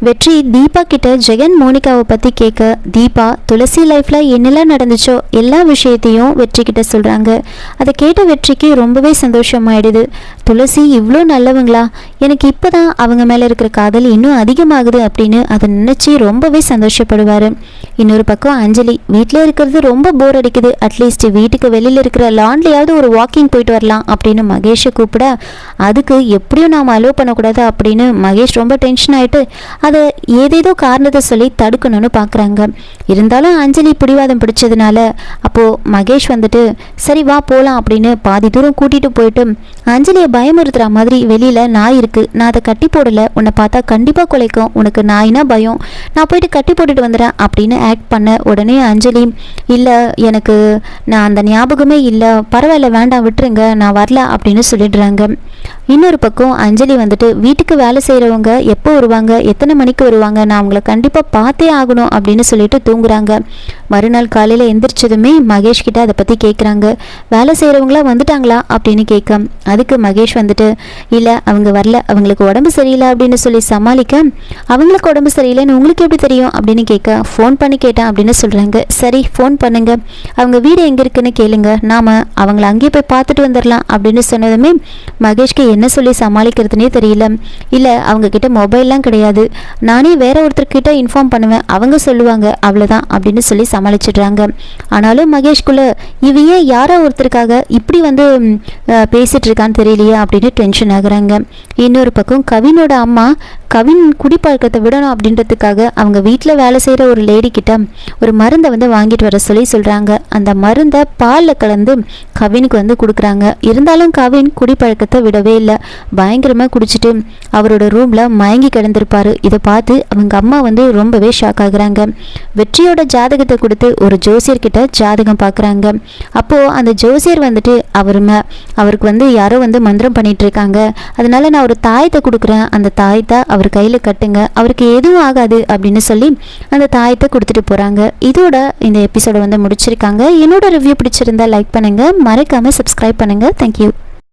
வெற்றி தீபா கிட்ட ஜெகன் மோனிகாவை பற்றி கேட்க தீபா துளசி லைஃப்பில் என்னெல்லாம் நடந்துச்சோ எல்லா விஷயத்தையும் வெற்றி கிட்ட சொல்கிறாங்க அதை கேட்ட வெற்றிக்கு ரொம்பவே சந்தோஷமாயிடுது. துளசி இவ்வளோ நல்லவங்களா? எனக்கு இப்போ தான் அவங்க மேலே இருக்கிற காதல் இன்னும் அதிகமாகுது அப்படின்னு அதை நினச்சி ரொம்பவே சந்தோஷப்படுவார். இன்னொரு பக்கம் அஞ்சலி வீட்டில் இருக்கிறது ரொம்ப போர் அடிக்குது. அட்லீஸ்ட் வீட்டுக்கு வெளியில் இருக்கிற லான்லையாவது ஒரு வாக்கிங் போயிட்டு வரலாம் அப்படின்னு மகேஷை கூப்பிட அதுக்கு எப்படியும் நாம் அலோவ் பண்ணக்கூடாது அப்படின்னு மகேஷ் ரொம்ப டென்ஷன் ஆகிட்டு அதை ஏதேதோ காரணத்தை சொல்லி தடுக்கணும்னு பார்க்குறாங்க இருந்தாலும் அஞ்சலி பிடிவாதம் பிடிச்சதுனால அப்போது மகேஷ் வந்துட்டு சரி வா போகலாம் அப்படின்னு பாதி தூரம் கூட்டிகிட்டு போயிட்டு அஞ்சலியை பயமுறுத்துகிற மாதிரி வெளியில் நாய் இருக்குது நான் அதை கட்டி போடலை. உன்னை பார்த்தா கண்டிப்பாக குலைக்கும். உனக்கு நாய்னா பயம். நான் போயிட்டு கட்டி போட்டுட்டு வந்துடுறேன் அப்படின்னு ஆக்ட் பண்ண உடனே அஞ்சலி இல்லை எனக்கு நான் அந்த ஞாபகமே இல்லை. பரவாயில்ல வேண்டாம் விட்டுருங்க. நான் வரல அப்படின்னு சொல்லிடுறாங்க. இன்னொரு பக்கம் அஞ்சலி வந்துட்டு வீட்டுக்கு வேலை செய்கிறவங்க எப்போ வருவாங்க? எத்தனை மணிக்கு வருவாங்க? நான் அவங்கள கண்டிப்பாக பார்த்தே ஆகணும் அப்படின்னு சொல்லிட்டு தூங்குறாங்க. மறுநாள் காலையில் எந்திரிச்சதுமே மகேஷ் கிட்ட அதை பற்றி கேட்குறாங்க வேலை செய்கிறவங்களாம் வந்துட்டாங்களா? அப்படின்னு கேட்க. அதுக்கு மகேஷ் வந்துட்டு இல்லை அவங்க வரல. அவங்களுக்கு உடம்பு சரியில்லை அப்படின்னு சொல்லி சமாளிக்க அவங்களுக்கு உடம்பு சரியில்லைன்னு உங்களுக்கு எப்படி தெரியும்? அப்படின்னு கேட்க ஃபோன் பண்ணி கேட்டேன் அப்படின்னு சொல்கிறாங்க சரி ஃபோன் பண்ணுங்க. அவங்க வீடு எங்கே இருக்குன்னு கேளுங்க. நாம் அவங்கள அங்கேயே போய் பார்த்துட்டு வந்துடலாம் அப்படின்னு சொன்னதுமே மகேஷ்க்கு என்ன சொல்லி சமாளிக்கிறதுனே தெரியல. இல்லை அவங்க கிட்ட மொபைல்லாம் கிடையாது. நானே வேற ஒருத்தர்கிட்ட இன்ஃபார்ம் பண்ணுவேன். அவங்க சொல்லுவாங்க. தான் அப்படின்னு சொல்லி சமாளிச்சிடுறாங்க. ஆனாலும் மகேஷ்குள்ள இவ ஏன் யாரோ ஒருத்தருக்காக இப்படி வந்து பேசிகிட்டு பேசிட்டு இருக்கான்னு தெரியலையே அப்படின்னு டென்ஷன் ஆகுறாங்க. இன்னொரு பக்கம் கவினோட அம்மா கவின் குடிப்பழக்கத்தை விடணும் அப்படின்றதுக்காக அவங்க வீட்டில் வேலை செய்கிற ஒரு லேடி கிட்ட ஒரு மருந்தை வந்து வாங்கிட்டு வர சொல்லி சொல்கிறாங்க அந்த மருந்தை பாலில் கலந்து கவினுக்கு வந்து கொடுக்குறாங்க. இருந்தாலும் கவின் குடிப்பழக்கத்தை விடவே இல்லை. பயங்கரமாக குடிச்சிட்டு அவரோட ரூமில் மயங்கி கிடந்திருப்பாரு. இதை பார்த்து அவங்க அம்மா வந்து ரொம்பவே ஷாக் ஆகுறாங்க. வெற்றியோட ஜாதகத்தை கொடுத்து ஒரு ஜோசியர்கிட்ட ஜாதகம் பார்க்குறாங்க அப்போது அந்த ஜோசியர் வந்துட்டு அவர் அவருக்கு வந்து யாரோ வந்து மந்திரம் பண்ணிகிட்ருக்காங்க அதனால் அதனால நான் ஒரு தாயத்தை கொடுக்குறேன். அந்த தாயத்தை அவர் கையில் கட்டுங்க. அவருக்கு எதுவும் ஆகாது அப்படின்னு சொல்லி அந்த தாயத்தை கொடுத்துட்டு போகிறாங்க இதோட இந்த எபிசோடை வந்து முடிச்சிருக்காங்க. என்னோட ரிவ்யூ பிடிச்சிருந்தா லைக் பண்ணுங்கள் மறக்காமல் சப்ஸ்கிரைப் பண்ணுங்கள் தேங்க்யூ